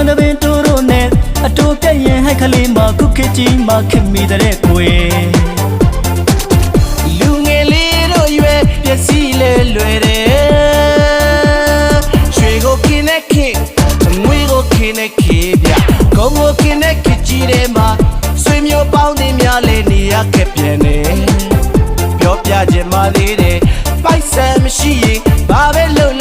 န်တပင်တူရိုနဲ့အတူပြက်ရင်ဟိုက်ကလေးမှာခုခေတ်ကြီးမှာခင်မိတဲ့ကိုယ်လူငယ်လေးတို့ရွယ်ပျက်စီးလဲလွယ်တယ်ရွှေကိုခင်းတဲ့ခင်ငွေကိုခင်းတဲ့ခေပြကုန်းကိုခင်းတဲ့ခေကြီးထဲမှာဆွေမျိုးပေါင်းတင်များလဲနေရခဲ့ပြန်နေပြောပြခြင်းမသေးတယ်ပိုက်ဆံမရှိရင်ဘာပဲလုပ်